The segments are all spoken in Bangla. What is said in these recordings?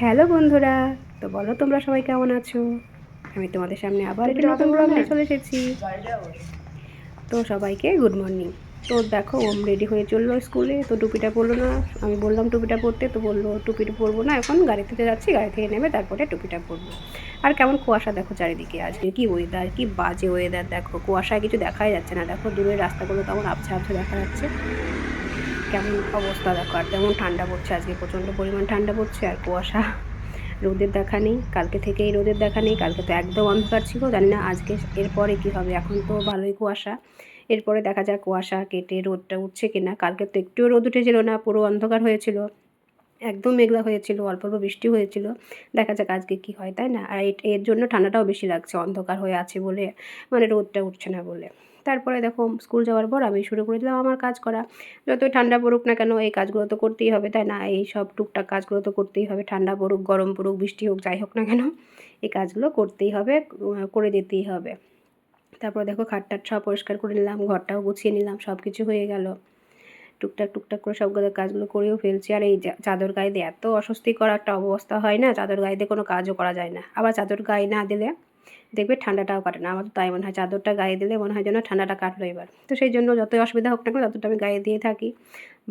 হ্যালো বন্ধুরা, তো বলো তোমরা সবাই কেমন আছো? আমি তোমাদের সামনে আবার একটা নতুন ব্লগ নিয়ে চলে এসেছি। তো সবাইকে গুড মর্নিং তো দেখো, ওম রেডি হয়ে চলল স্কুলে তো টুপিটা পরলো না। আমি বললাম টুপিটা পরতে, তো বলল, টুপিটা পরবো না এখন গাড়ি থেকে যাচ্ছি, গাড়ি থেকে নেমে তারপরে টুপিটা পরবো। আর কেমন কুয়াশা দেখো চারিদিকে আজকে, কি ওয়েদার কি বাজে ওয়েদার দেখো। কুয়াশায় কিছু দেখাই যাচ্ছে না। দেখো দূরের রাস্তাগুলো কেমন আবছা আবছা দেখা যাচ্ছে। কেমন অবস্থা দেখো, আর তেমন ঠান্ডা পড়ছে, আজকে প্রচণ্ড পরিমাণ ঠান্ডা পড়ছে আর কুয়াশা। রোদের দেখা নেই, কালকে থেকেই রোদের দেখা নেই, কালকে তো একদম অন্ধকার ছিল, জানি না আজকে এরপরে কী হবে, এখন তো ভালোই কুয়াশা। এরপরে দেখা যাক কুয়াশা কেটে রোদটা উঠছে কিনা, কালকে তো একটুও রোদ উঠেছিল না, পুরো অন্ধকার হয়েছিল। একদম মেঘলা হয়েছিল, অল্প অল্প বৃষ্টি হয়েছিল, দেখা যাক আজকে কি হয়, তাই না? আর এর জন্য ঠান্ডাটাও বেশি লাগছে, অন্ধকার হয়ে আছে বলে মানে রোদটা উঠছে না বলে। তারপরে দেখো স্কুল যাওয়ার পর আমি শুরু করে দিলাম আমার কাজ করা। যতই ঠান্ডা পড়ুক না কেন, এই কাজগুলো তো করতেই হবে, তাই না? এই সব টুকটাক কাজগুলো তো করতেই হবে, ঠান্ডা পড়ুক, গরম পড়ুক, বৃষ্টি হোক, যাই হোক না কেন, এই কাজগুলো করতেই হবে করে যেতেই হবে। তারপর দেখো খাটটাট সব পরিষ্কার করে নিলাম, ঘরটাও গুছিয়ে নিলাম সব কিছু হয়ে গেল। টুকটাক টুকটাক করে সবগুলো কাজগুলো করেও ফেলছি। আর এই চাদর গায়ে দিয়ে এত অস্বস্তিকর একটা অবস্থা হয় না, চাদর গায়ে দিয়ে কোনো কাজও করা যায় না। আবার চাদর গায়ে না দিলে দেখবে ঠান্ডাটাও কাটে না। আমার তো তাই মনে হয়, চাদরটা গায়ে দিলে মনে হয় যেন ঠান্ডাটা কাটলো এবার। তো সেই জন্য যতই অসুবিধা হোক না কেন ততটা আমি গায়ে দিয়ে থাকি।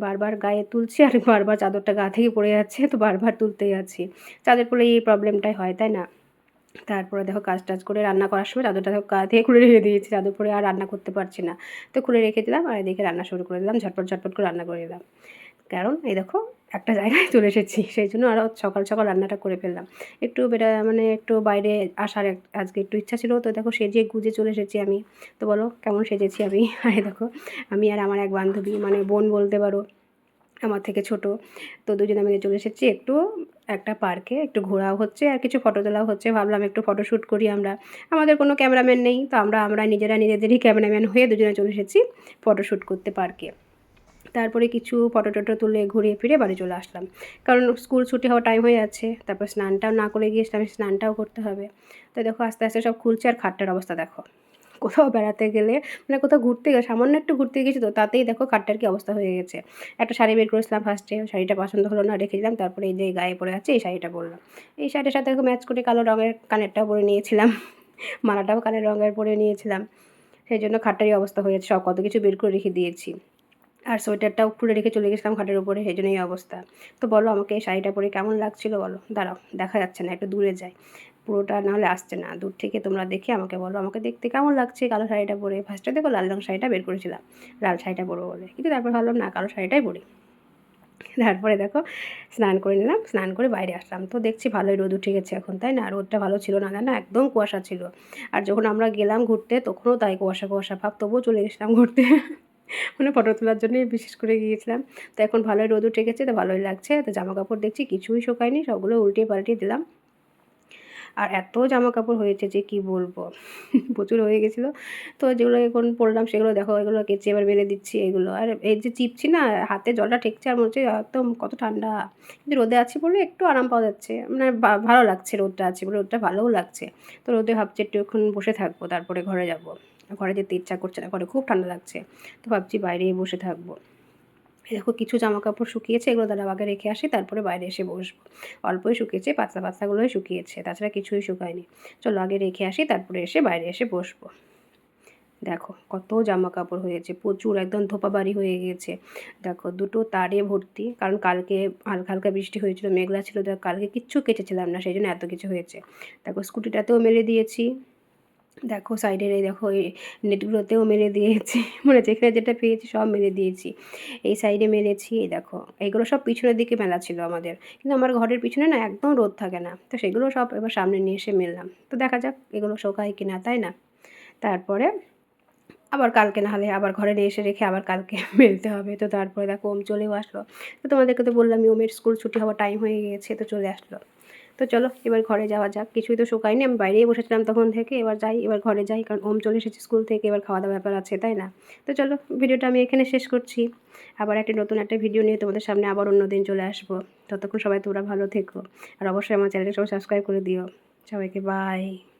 বারবার গায়ে তুলছি আর বারবার চাদরটা গা থেকে পড়ে যাচ্ছে, তো বারবার তুলতেই যাচ্ছি। চাদর পড়লে এই প্রবলেমটাই হয়, তাই না? তারপরে দেখো কাজ টাজ করে রান্না করার সময় চাদরটা দেখো গা থেকে খুলে রেখে দিয়েছি, চাদর পরে আর রান্না করতে পারছি না। তো খুলে রেখে দিলাম আর এদিকে রান্না শুরু করে দিলাম, ঝটপট ঝটপট করে রান্না করে দিলাম কারণ এই দেখো একটা জায়গায় চলে এসেছি, সেই জন্য আরও সকাল সকাল রান্নাটা করে ফেললাম। একটু বেটা মানে একটু বাইরে আসার আজকে একটু ইচ্ছা ছিল, তো দেখো সেজে গুজে চলে এসেছি আমি। তো বলো, কেমন সেজেছি আমি? আরে দেখো, আমি আর আমার এক বান্ধবী মানে বোন বলতে পারো, আমার থেকে ছোট, তো দুজনে মিলে চলে এসেছি একটু, একটা পার্কে, একটু ঘোরাও হচ্ছে, আর কিছু ফটো তোলাও হচ্ছে। ভাবলাম একটু ফটোশ্যুট করি আমরা। আমাদের কোনো ক্যামেরাম্যান নেই, তো আমরা আমরা নিজেরা নিজেদেরই ক্যামেরাম্যান হয়ে দুজনে চলে এসেছি ফটোশ্যুট করতে পার্কে। তারপরে কিছু ফটো টটো তুলে ঘুরিয়ে ফিরে বাড়ি চলে আসলাম। কারণ স্কুল ছুটি হওয়ার টাইম হয়ে যাচ্ছে, তারপর স্নানটাও না করে গিয়েছিলাম স্নানটাও করতে হবে। তো দেখো আস্তে আস্তে সব খুলছে আর খাটটার অবস্থা দেখো। কোথাও বেড়াতে গেলে মানে কোথাও ঘুরতে গেলে, সামান্য একটু ঘুরতে গেছি তো তাতেই দেখো খাটটার কি অবস্থা হয়ে গেছে। একটা শাড়ি বের করেছিলাম ফার্স্টে শাড়িটা পছন্দ হলো না, রেখে দিলাম, তারপরে এই যে গায়ে পড়ে আছে, এই শাড়িটা পরলাম। এই শাড়িটার সাথে দেখো ম্যাচ করে কালো রঙের কানেরটাও পরে নিয়েছিলাম, মালাটাও কানের রঙের পরে নিয়েছিলাম। সেই জন্য খাটটারই অবস্থা হয়ে হয়েছে সব কত কিছু বের করে রেখে দিয়েছি। আর সোয়েটারটাও খুলে রেখে চলে গেছিলাম খাটের উপরে, সেই জন্য এই অবস্থা। তো বলো আমাকে এই শাড়িটা পরে কেমন লাগছিল বলো? দাঁড়াও, দেখা যাচ্ছে না, একটু দূরে যায় পুরোটা নাহলে আসছে না, দূর থেকে তোমরা দেখে আমাকে বলো, আমাকে দেখতে কেমন লাগছে কালো শাড়িটা পরে? ফার্স্টে দেখো লাল রং শাড়িটা বের করেছিলাম, লাল শাড়িটা পরবো বলে। কিন্তু তারপর ভাবলাম না, কালো শাড়িটাই পরি। তারপরে দেখো স্নান করে নিলাম, স্নান করে বাইরে আসলাম। তো দেখছি ভালোই রোদ উঠে গেছে এখন, তাই না? রোদটা ভালো ছিল না না একদম কুয়াশা ছিল। আর যখন আমরা গেলাম ঘুরতে, তখনও তাই কুয়াশা কুয়াশা ভাব, তবুও চলে গেছিলাম ঘুরতে। মানে ফটো তোলার জন্যই বিশেষ করে গিয়েছিলাম। তো এখন ভালোই রোদ উঠে গেছে, তো ভালোই লাগছে। তো জামা কাপড় দেখছি, কিছুই শোকায়নি, সবগুলো উল্টিয়ে পাল্টিয়ে দিলাম। আর এত জামা কাপড় হয়েছে যে কি বলব? প্রচুর হয়ে গেছিল। তো যেগুলো এখন পরলাম, সেগুলো দেখো, এগুলো কেচে এবার মেরে দিচ্ছি, এগুলো। আর এই যে চিপছি না, হাতে জলটা ঠেকছে, আর মনে হচ্ছে একদম কত ঠান্ডা। কিন্তু রোদে আছি বলে একটু আরাম পাওয়া যাচ্ছে। মানে ভালো লাগছে রোদটা আছে বলে, রোদটা ভালোও লাগছে। তো রোদে ভাবছি একটু এখন বসে থাকব, তারপরে ঘরে যাব। ঘরে যেতে ইচ্ছা করছে না, ঘরে খুব ঠান্ডা লাগছে। তো ভাবছি বাইরেই বসে থাকব। দেখো কিছু জামা কাপড় শুকিয়েছে, এগুলো দাদা আগে রেখে আসি, তারপরে বাইরে এসে বসবো। অল্পই শুকিয়েছে, পাতলা পাতলাগুলোই শুকিয়েছে, তাছাড়া কিছুই শুকায়নি। চলো আগে রেখে আসি, তারপরে এসে বাইরে এসে বসবো। দেখো কত জামা কাপড় হয়েছে, প্রচুর একদম ধোপা বাড়ি হয়ে গিয়েছে দেখো দুটো তারে ভর্তি, কারণ কালকে হালকা হালকা বৃষ্টি হয়েছিল, মেঘলা ছিল কালকে কিচ্ছু কেটেছিলাম না, সেই জন্য এত কিছু হয়েছে। দেখো স্কুটিটাতেও মেলে দিয়েছি। দেখো সাইডের এই দেখো, এই নেটগুলোতেও মেরে দিয়েছি। মানে যেখানে যেটা পেয়েছি সব মেরে দিয়েছি। এই সাইডে মেরেছি, এই দেখো। এইগুলো সব পিছনের দিকে মেলা ছিল আমাদের। কিন্তু আমার ঘরের পিছনে না একদম রোদ থাকে না। তো সেগুলো সব এবার সামনে নিয়ে এসে মেললাম। তো দেখা যাক এগুলো শোকায় কিনা, তাই না? তারপরে আবার কালকে না হলে আবার ঘরে এসে রেখে আবার কালকে মেলতে হবে। তো তারপরে দেখো ওম চলেও আসলো। তো তোমাদেরকে তো বললাম ওমের স্কুল ছুটি হওয়ার টাইম হয়ে গিয়েছে, তো চলে আসলো। তো চলো এবার ঘরে যাওয়া যাক। কিছুই তো শুকায়নি, আমি বাইরেই বসেছিলাম তখন থেকে। এবার যাই, এবার ঘরে যাই, কারণ ওম চলে এসেছি স্কুল থেকে, এবার খাওয়া দাওয়া ব্যাপার আছে, তাই না? তো চলো ভিডিওটা আমি এখানে শেষ করছি। আবার একটা নতুন একটা ভিডিও নিয়ে তোমাদের সামনে আবার অন্য দিন চলে আসব। ততক্ষণ সবাই তোমরা ভালো থেকো। আর অবশ্যই আমার চ্যানেলটা সবাই সাবস্ক্রাইব করে দিও। সবাইকে বাই